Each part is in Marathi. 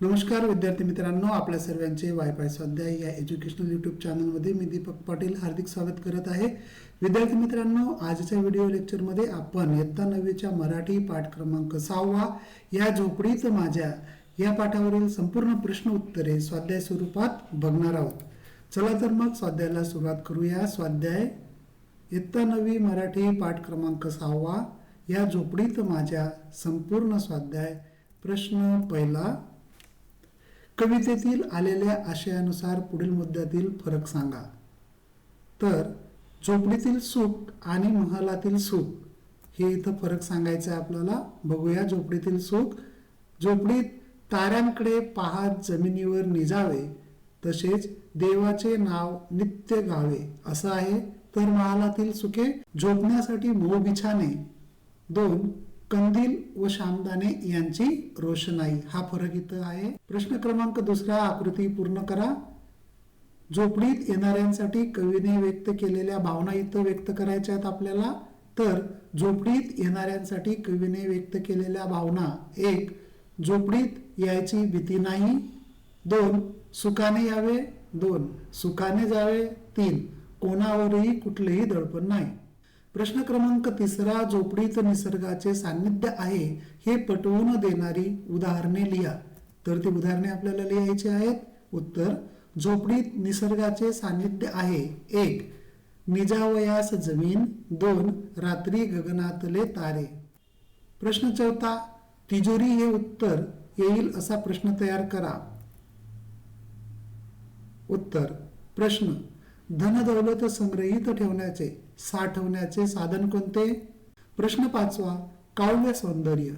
नमस्कार विद्यार्थी मित्रांनो. आपल्या सर्वांचे वायफाय स्वाध्याय या एज्युकेशनल यूट्यूब चॅनलमध्ये मी दीपक पाटील हार्दिक स्वागत करत आहे. विद्यार्थी मित्रांनो आजच्या व्हिडिओ लेक्चरमध्ये आपण इयत्ता नववीच्या मराठी पाठ क्रमांक सहावा या झोपडीत माझ्या या पाठावरील संपूर्ण प्रश्न उत्तरे स्वाध्याय स्वरूपात बघणार आहोत. चला तर मग स्वाध्यायाला सुरुवात करूया. स्वाध्याय इयत्ता नववी मराठी पाठ क्रमांक सहावा या झोपडीत माझ्या संपूर्ण स्वाध्याय प्रश्न पहिला. कवितेतील आलेल्या आशयानुसार पुढील मुद्द्यातील फरक सांगा. तर झोपडीतील सुख आणि महालातील सुख हे इथं फरक सांगायचं आहे आपल्याला. बघूया झोपडीतील सुख झोपडीत ताऱ्यांकडे पाहत जमिनीवर निजावे तसेच देवाचे नाव नित्य गावे. असं आहे. तर महालातील सुखे झोपण्यासाठी मऊ बिछाने. दोन कंदील व शामदाने यांची रोषणाई. हा फरक इथं आहे. प्रश्न क्रमांक दुसरा आकृती पूर्ण करा. झोपडीत येणाऱ्यांसाठी कवीने व्यक्त केलेल्या भावना इथं व्यक्त करायच्या आहेत आपल्याला. तर झोपडीत येणाऱ्यांसाठी कवीने व्यक्त केलेल्या भावना. एक झोपडीत यायची भीती नाही. दोन सुखाने यावे. दोन सुखाने जावे. तीन कोणावरही कुठलेही दडपण नाही. प्रश्न क्रमांक तिसरा झोपडीत निसर्गाचे सान्निध्य आहे हे पटवून देणारी उदाहरणे लिहा. तर ती उदाहरणे आपल्याला लिहायची आहेत. उत्तर झोपडीत निसर्गाचे सान्निध्य आहे. एक निजावयास जमीन. दोन रात्री गगनातले तारे. प्रश्न चौथा तिजोरी हे उत्तर येईल असा प्रश्न तयार करा. उत्तर प्रश्न धनदौलत संग्रहित ठेवण्याचे. साठवण्याचे साधन कोणते? प्रश्न पाचवा काव्य सौंदर्य.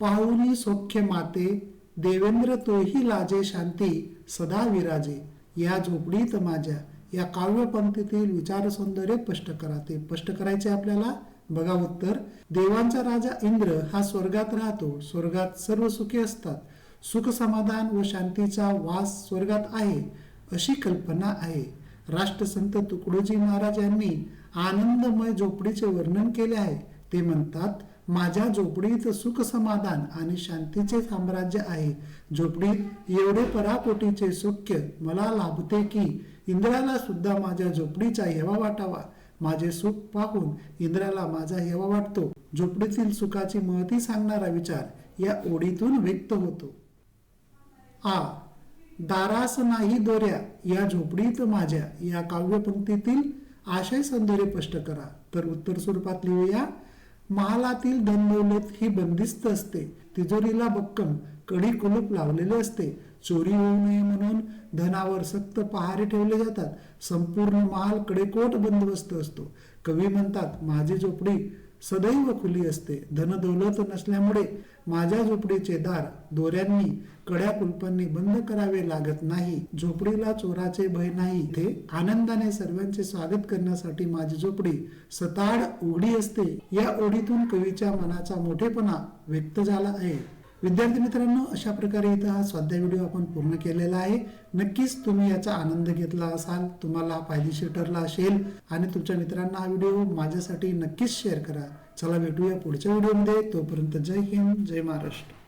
पाहुनी सौख्य माते देवेंद्र तोही लाजे शांती सदा विराजे. या झोपडीत माझ्या या काव्य विचार सौंदर्य स्पष्ट करा ते स्पष्ट करायचे आपल्याला? बघा उत्तर. देवांचा राजा इंद्र हा स्वर्गात राहतो. स्वर्गात सर्व सुखी असतात. सुख समाधान व शांतीचा वास स्वर्गात आहे अशी कल्पना आहे. राष्ट्रसंत तुकडोजी महाराज यांनी आनंदमय झोपडीचे वर्णन केले आहे. ते म्हणतात माझ्या झोपडीत सुख समाधान आणि शांतीचे साम्राज्य आहे. झोपडीत एवढे पराकोटीचे सुख्य मला लाभते की इंद्राला सुद्धा माझ्या झोपडीचा हेवा वाटावा. माझे सुख पाहून इंद्राला माझा हेवा वाटतो. झोपडीतील सुखाची महती सांगणारा विचार या ओढीतून व्यक्त होतो. आ. दारास नाही दोऱ्या या झोपडीत माझ्या या काव्यपंक्तीतील आशय सौंदर्य स्पष्ट करा. तर उत्तर स्वरूपात लिहूया. महालातील धनदौलत ही बंदिस्त असते. तिजोरीला बक्कम कडी कुलूप लावलेले असते. चोरी होऊ नये म्हणून धनावर सक्त पहारे ठेवले जातात. संपूर्ण महाल कडेकोट बंदोबस्त असतो. कवी म्हणतात माझी झोपडी सदैव खुली असते. धनदौलत नसल्यामुळे माझ्या झोपडीचे दार दोऱ्यांनी कड्या कुलपांनी बंद करावे लागत नाही. झोपडीला चोराचे भय नाही. ते आनंदाने सर्वांचे स्वागत करण्यासाठी माझी झोपडी सताड उघडी असते. या ओढीतून कवीच्या मनाचा मोठेपणा व्यक्त झाला आहे. विद्यार्थी मित्रांनो अशा प्रकारे इथं हा स्वाध्याय व्हिडिओ आपण पूर्ण केलेला आहे. नक्कीच तुम्ही याचा आनंद घेतला असाल तुम्हाला फायदेशीर ठरला असेल आणि तुमच्या मित्रांना हा व्हिडिओ माझ्यासाठी नक्कीच शेअर करा. चला भेटूया पुढच्या व्हिडिओमध्ये. तोपर्यंत जय हिंद जय महाराष्ट्र.